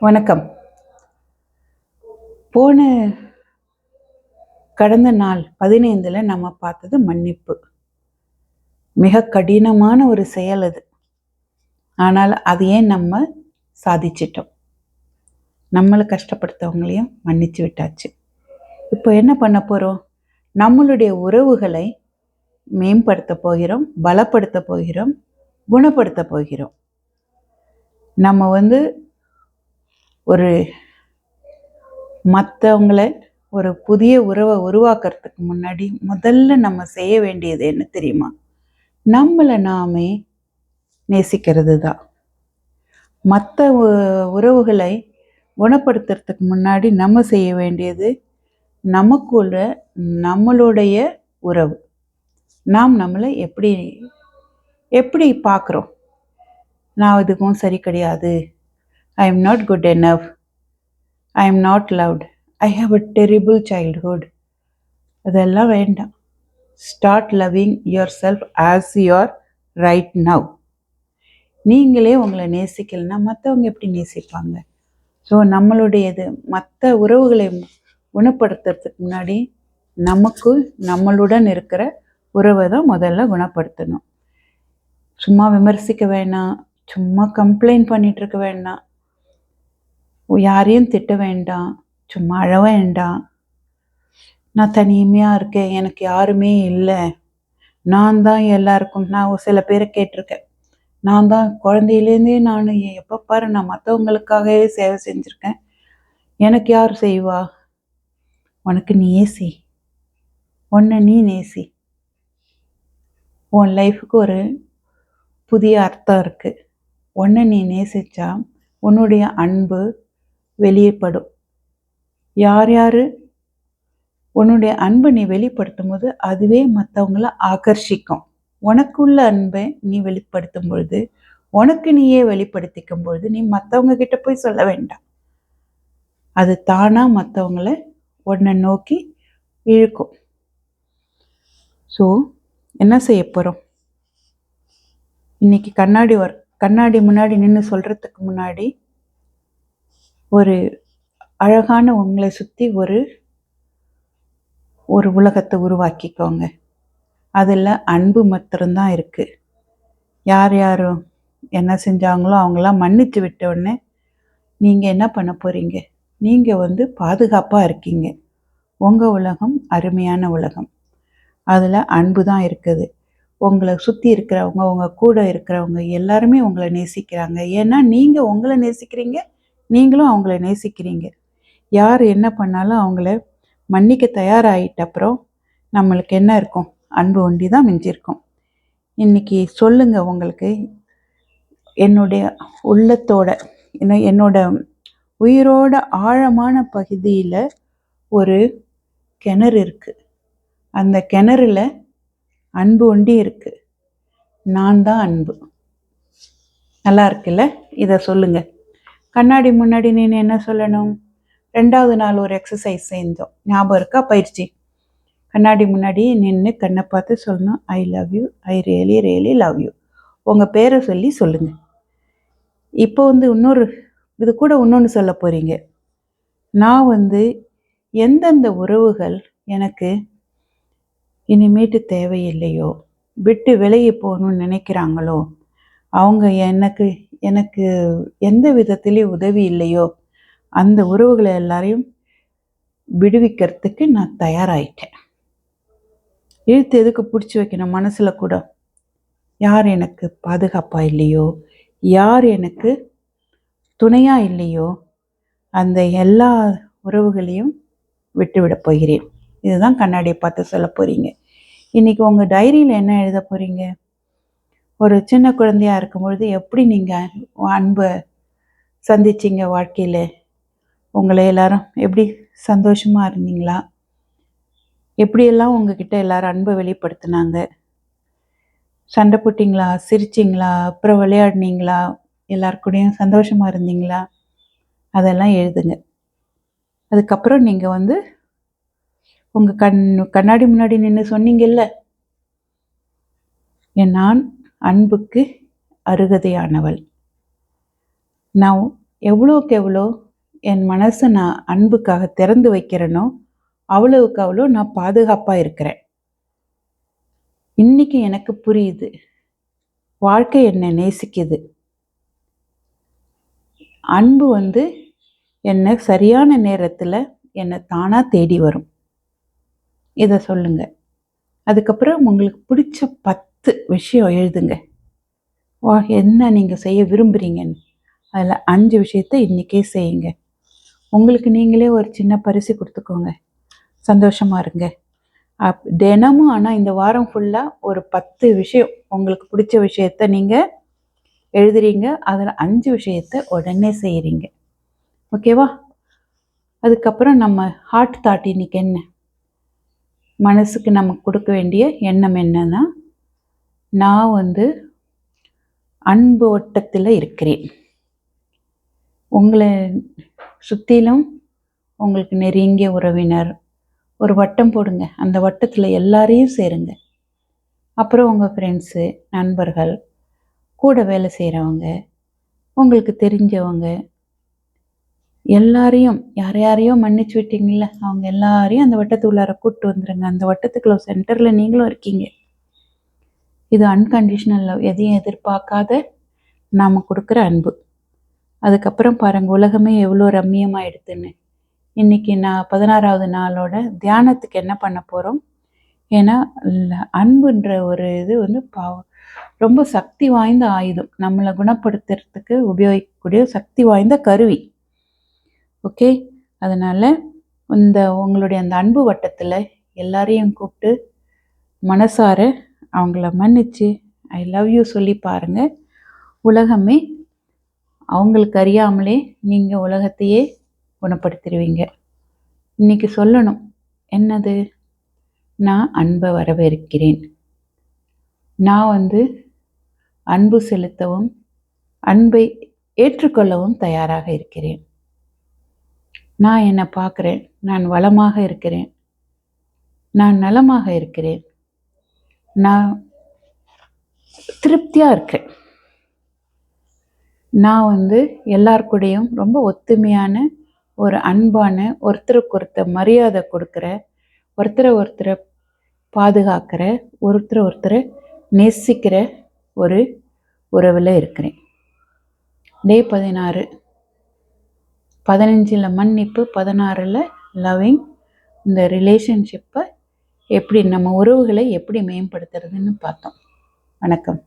வணக்கம். போன கடந்த நாள் பதினைந்தில் நம்ம பார்த்தது மன்னிப்பு. மிக கடினமான ஒரு செயல் அது. ஆனால் அதையே நம்ம சாதிச்சிட்டோம்? நம்மளை கஷ்டப்படுத்தவங்களையும் மன்னிச்சு விட்டாச்சு. இப்போ என்ன பண்ண போகிறோம் நம்மளுடைய உறவுகளை மேம்படுத்த போகிறோம் பலப்படுத்த போகிறோம் குணப்படுத்த போகிறோம். நம்ம வந்து ஒரு மற்றவங்கள ஒரு புதிய உறவை உருவாக்குறதுக்கு முன்னாடி முதல்ல நம்ம செய்ய வேண்டியது என்ன தெரியுமா? நம்மளை நாமே நேசிக்கிறது தான் மற்ற உறவுகளை குணப்படுத்துறதுக்கு முன்னாடி நம்ம செய்ய வேண்டியது நமக்குள்ள நம்மளுடைய உறவு. நாம் நம்மளை எப்படி எப்படி பார்க்குறோம்? நான் இதுக்கும் சரி கிடையாது. I am not good enough I am not loved I have a terrible childhood அதெல்லாம் வேண்டாம். Start loving yourself as you're right now நீங்களே உங்களை நேசிக்கலைன்னா மற்றவங்க எப்படி நேசிப்பாங்க? ஸோ நம்மளுடையது மற்ற உறவுகளை குணப்படுத்துறதுக்கு முன்னாடி நமக்கு நம்மளுடன் இருக்கிற உறவை தான் முதல்ல குணப்படுத்தணும். சும்மா விமர்சிக்க வேணாம். சும்மா கம்ப்ளைண்ட் பண்ணிகிட்ருக்க இருக்க வேண்டாம் யாரையும் திட்ட வேண்டாம். சும்மா அழ வேண்டாம். நான் தனிமையாக இருக்கேன். எனக்கு யாருமே இல்லை. நான் தான் எல்லாருக்கும் நான் சில பேரை கேட்டிருக்கேன். நான் தான் குழந்தையிலேருந்தே நான் எப்போ பாரு நான் மற்றவங்களுக்காகவே சேவை செஞ்சுருக்கேன். எனக்கு யார் செய்வா? உனக்கு நீ ஏசி உன்னை நீ நேசி. உன் லைஃபுக்கு ஒரு புதிய அர்த்தம் இருக்குது உன்னை நீ நேசிச்சா உன்னுடைய அன்பு வெளியேப்படும் யார் யார்? உன்னுடைய அன்பை நீ வெளிப்படுத்தும் போது அதுவே மற்றவங்கள ஆகர்ஷிக்கும். உனக்குள்ள அன்பை நீ வெளிப்படுத்தும் பொழுது உனக்கு நீயே வெளிப்படுத்திக்கும் பொழுது நீ மற்றவங்க கிட்ட போய் சொல்ல வேண்டாம். அது தானாக மற்றவங்கள உன்னை நோக்கி இழுக்கும். ஸோ என்ன செய்ய போகிறோம் இன்னைக்கு கண்ணாடி ஒர்க் கண்ணாடி முன்னாடி நின்று சொல்கிறதுக்கு முன்னாடி ஒரு அழகான உங்களை சுற்றி ஒரு ஒரு உலகத்தை உருவாக்கிக்கோங்க. அதில் அன்பு மாத்திரம்தான் இருக்குது யார் யாரும் என்ன செஞ்சாங்களோ அவங்களாம் மன்னித்து விட்ட உடனே நீங்கள் என்ன பண்ண போகிறீங்க நீங்கள் வந்து பாதுகாப்பாக இருக்கீங்க. உங்கள் உலகம் அருமையான உலகம். அதில் அன்பு தான் இருக்குது. உங்களை சுற்றி இருக்கிறவங்க உங்கள் கூட இருக்கிறவங்க எல்லாருமே உங்களை நேசிக்கிறாங்க. ஏன்னா நீங்கள் உங்களை நேசிக்கிறீங்க நீங்களும் அவங்கள நேசிக்கிறீங்க. யார் என்ன பண்ணாலும் அவங்கள மன்னிக்க தயாராகிட்ட அப்புறம் நம்மளுக்கு என்ன இருக்கும்? அன்பு ஒண்டி தான் மிஞ்சிருக்கும். இன்றைக்கி சொல்லுங்கள் உங்களுக்கு. என்னுடைய உள்ளத்தோட என்ன என்னோட உயிரோட ஆழமான பகுதியில் ஒரு கிணறு இருக்குது அந்த கிணறுல அன்பு ஒண்டி இருக்குது நான் தான் அன்பு. நல்லா இருக்குல்ல? இதை சொல்லுங்கள் கண்ணாடி முன்னாடி நீ என்ன சொல்லணும்? ரெண்டாவது நாள் ஒரு எக்ஸசைஸ் செஞ்சோம் ஞாபகம் இருக்கா? பயிற்சி. கண்ணாடி முன்னாடி நின்று கண்ணை பார்த்து சொல்லணும். I love you I really really love you உங்கள் பேரை சொல்லி சொல்லுங்கள் இப்போ வந்து இன்னொரு இது கூட இன்னொன்று சொல்ல போகிறீங்க நான் வந்து எந்தெந்த உறவுகள் எனக்கு இனிமேட்டு தேவையில்லையோ விட்டு விலகி போகணும்னு நினைக்கிறாங்களோ அவங்க எனக்கு எனக்கு எந்த விதத்திலையும் உதவி இல்லையோ அந்த உறவுகளை எல்லாரையும் விடுவிக்கிறதுக்கு நான் தயாராயிட்டேன். இழுத்து எதுக்கு பிடிச்சி வைக்கணும் மனசில் கூட? யார் எனக்கு பாதுகாப்பாக இல்லையோ யார் எனக்கு துணையாக இல்லையோ அந்த எல்லா உறவுகளையும் விட்டுவிட போகிறேன். இதுதான் கண்ணாடியை பார்த்து சொல்ல போகிறீங்க இன்றைக்கி உங்கள் டைரியில் என்ன எழுத போகிறீங்க ஒரு சின்ன குழந்தையாக இருக்கும் பொழுது எப்படி நீங்கள் அன்பை சந்திச்சிங்க வாழ்க்கையில்? உங்களை எல்லாரும் எப்படி சந்தோஷமாக இருந்தீங்களா? எப்படியெல்லாம் உங்ககிட்ட எல்லாரும் அன்பை வெளிப்படுத்தினாங்க? சண்டை போட்டிங்களா? சிரிச்சிங்களா? அப்புறம் விளையாடினீங்களா? எல்லாருக்கூடையும் சந்தோஷமாக இருந்தீங்களா? அதெல்லாம் எழுதுங்க. அதுக்கப்புறம் நீங்கள் வந்து உங்கள் கண் கண்ணாடி முன்னாடி நின்று சொன்னீங்கல்ல? என் நான் அன்புக்கு அருகதையானவள். நான் எவ்வளோக்கு எவ்வளோ என் மனசை நான் அன்புக்காக திறந்து வைக்கிறேனோ அவ்வளவுக்கு அவ்வளோ நான் பாதுகாப்பாக இருக்கிறேன். இன்னைக்கு எனக்கு புரியுது. வாழ்க்கை என்னை நேசிக்குது. அன்பு வந்து என்னை சரியான நேரத்தில் என்னை தானாக தேடி வரும். இதை சொல்லுங்கள் அதுக்கப்புறம் உங்களுக்கு பிடிச்ச பத்து விஷயம் எழுதுங்க. வா என்ன நீங்கள் செய்ய விரும்புகிறீங்கன்னு அதில் அஞ்சு விஷயத்த இன்றைக்கே செய்யுங்க. உங்களுக்கு நீங்களே ஒரு சின்ன பரிசு கொடுத்துக்கோங்க. சந்தோஷமாக இருங்க. அப் தினமும் ஆனால் இந்த வாரம் ஃபுல்லாக ஒரு பத்து விஷயம் உங்களுக்கு பிடிச்ச விஷயத்த நீங்கள் எழுதுறீங்க. அதில் அஞ்சு விஷயத்த உடனே செய்கிறீங்க ஓகேவா அதுக்கப்புறம் நம்ம ஹார்ட் தாட் இன்றைக்கி என்ன? மனசுக்கு நமக்கு கொடுக்க வேண்டிய எண்ணம் என்னன்னா நான் வந்து அன்பு வட்டத்தில் இருக்கிறேன். உங்களை சுற்றிலும் உங்களுக்கு நெருங்கிய உறவினர் ஒரு வட்டம் போடுங்க. அந்த வட்டத்தில் எல்லாரையும் சேருங்க. அப்புறம் உங்கள் ஃப்ரெண்ட்ஸு நண்பர்கள் கூட வேலை செய்கிறவங்க உங்களுக்கு தெரிஞ்சவங்க எல்லாரையும் யார் யாரையோ மன்னிச்சு விட்டீங்கள அவங்க எல்லாரையும் அந்த வட்டத்துக்குள்ளார கூப்பிட்டு வந்துடுங்க அந்த வட்டத்துக்குள்ள சென்டரில் நீங்களும் இருக்கீங்க. இது அன்கண்டிஷனல் லவ் எதையும் எதிர்பார்க்காத நாம் கொடுக்குற அன்பு. அதுக்கப்புறம் பாருங்கள் உலகமே எவ்வளோ ரம்மியமாக எடுத்துன்னு. இன்றைக்கி நான் பதினாறாவது நாளோட தியானத்துக்கு என்ன பண்ண போகிறோம் ஏன்னா அன்புன்ற ஒரு இது வந்து பாவ ரொம்ப சக்தி வாய்ந்த ஆயுதம். நம்மளை குணப்படுத்துறதுக்கு உபயோகிக்கக்கூடிய சக்தி வாய்ந்த கருவி. ஓகே? அதனால் இந்த உங்களுடைய அந்த அன்பு வட்டத்தில் எல்லாரையும் கூப்பிட்டு மனசார அவங்கள மன்னிச்சு ஐ லவ் யூ சொல்லி பாருங்க. உலகமே அவங்களுக்கு அறியாமலே நீங்கள் உலகத்தையே குணப்படுத்திடுவீங்க இன்னைக்கு சொல்லணும் என்னது? நான் அன்பை வரவேற்கிறேன். நான் வந்து அன்பு செலுத்தவும் அன்பை ஏற்றுக்கொள்ளவும் தயாராக இருக்கிறேன். நான் என்னை பார்க்குறேன். நான் வளமாக இருக்கிறேன். நான் நலமாக இருக்கிறேன். நான் திருப்தியாக இருக்கேன். நான் வந்து எல்லாருக்கூடையும் ரொம்ப ஒத்துமையான ஒரு அன்பான ஒருத்தருக்கு ஒருத்தர் மரியாதை கொடுக்குற ஒருத்தரை ஒருத்தரை பாதுகாக்கிற ஒருத்தரை ஒருத்தரை நேசிக்கிற ஒரு உறவில் இருக்கிறேன். டே பதினாறு. பதினஞ்சில் மன்னிப்பு பதினாறில் லவ்விங் இந்த ரிலேஷன்ஷிப்பை எப்படி நம்ம உறவுகளை எப்படி மேம்படுத்துறதுன்னு பார்த்தோம். வணக்கம்.